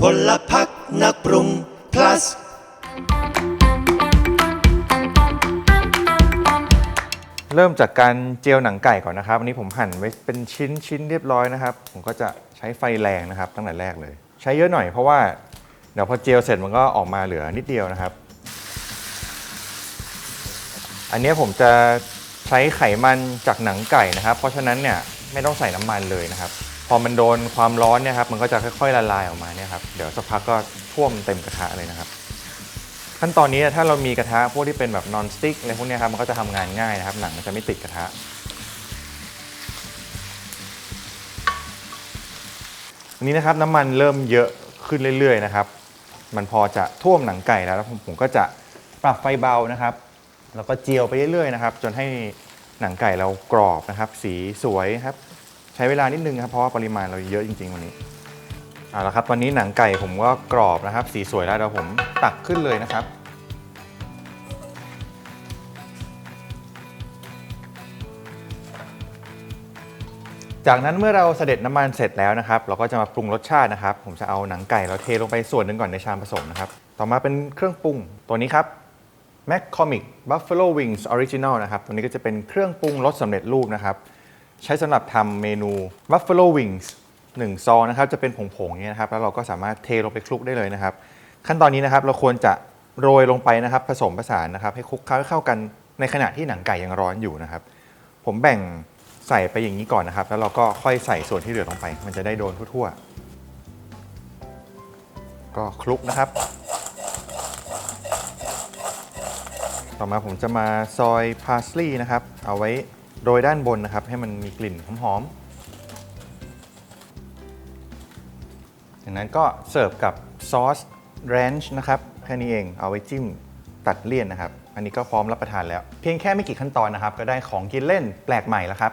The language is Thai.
พลพักนักปรุง plus เริ่มจากการเจียวหนังไก่ก่อนนะครับอันนี้ผมหั่นไว้เป็นชิ้นชิ้นเรียบร้อยนะครับ ผมก็จะใช้ไฟแรงนะครับ ตั้งแต่แรกเลย ใช้เยอะหน่อยเพราะว่าเดี๋ยวพอเจียวเสร็จมันก็ออกมาเหลือนิดเดียวนะครับ อันนี้ผมจะใช้ไขมันจากหนังไก่นะครับ เพราะฉะนั้นเนี่ยไม่ต้องใส่น้ำมันเลยนะครับ พอมันโดนความร้อนเนี่ยครับมันก็จะค่อยๆละลายออกมาเนี่ยครับเดี๋ยวสักพักก็ท่วมเต็มกระทะเลยนะครับ ขั้นตอนนี้ถ้าเรามีกระทะพวกที่เป็นแบบนอนสติ๊กอะไรพวกนี้ครับมันก็จะทำงานง่ายนะครับ หนังมันจะไม่ติดกระทะ อันนี้นะครับน้ำมันเริ่มเยอะขึ้นเรื่อยๆนะครับ มันพอจะท่วมหนังไก่แล้วแล้วผมผมก็จะปรับไฟเบานะครับ แล้วก็เจียวไปเรื่อยๆนะครับ จนให้หนังไก่เรากรอบนะครับ สีสวยครับ ใช้เวลานิดนึงครับเพราะว่าปริมาณเราเยอะจริง ๆ วันนี้เอาละครับตอนนี้หนังไก่ผมก็กรอบนะครับ สีสวยแล้วเดี๋ยวผมตักขึ้นเลยนะครับ จากนั้นเมื่อเราเสด็จน้ำมันเสร็จแล้วนะครับ เราก็จะมาปรุงรสชาตินะครับ ผมจะเอาหนังไก่เราเทลงไปส่วนหนึ่งก่อนในชามผสมนะครับ ต่อมาเป็นเครื่องปรุงตัวนี้ครับ McCormick Buffalo Wings Original นะครับ ตัวนี้ก็จะเป็นเครื่องปรุงรสสำเร็จรูปนะครับ ใช้สำหรับทำเมนู Buffalo Wings 1 ซองนะครับจะเป็นผงๆอย่างนี้ยนะครับแล้วเราก็สามารถเทลงไปคลุกได้เลยนะครับ ขั้นตอนนี้นะครับเราควรจะโรยลงไปนะครับ ผสมผสานนะครับ ให้คลุกเคล้าให้เข้ากันในขณะที่หนังไก่ยังร้อนอยู่นะครับ ผมแบ่งใส่ไปอย่างนี้ก่อนนะครับ แล้วเราก็ค่อยใส่ส่วนที่เหลือลงไป มันจะได้โดนทั่วๆ ก็คลุกนะครับ ต่อมาผมจะมาซอยพาสลีย์นะครับ เอาไว้ โดยด้านบนนะครับให้มันมีกลิ่นหอมๆจากนั้นก็เสิร์ฟกับซอสแรนช์นะครับแค่นี้เองเอาไว้จิ้มตัดเลี่ยนนะครับ อันนี้ก็พร้อมรับประทานแล้ว เพียงแค่ไม่กี่ขั้นตอนนะครับ ก็ได้ของกินเล่นแปลกใหม่แล้วครับ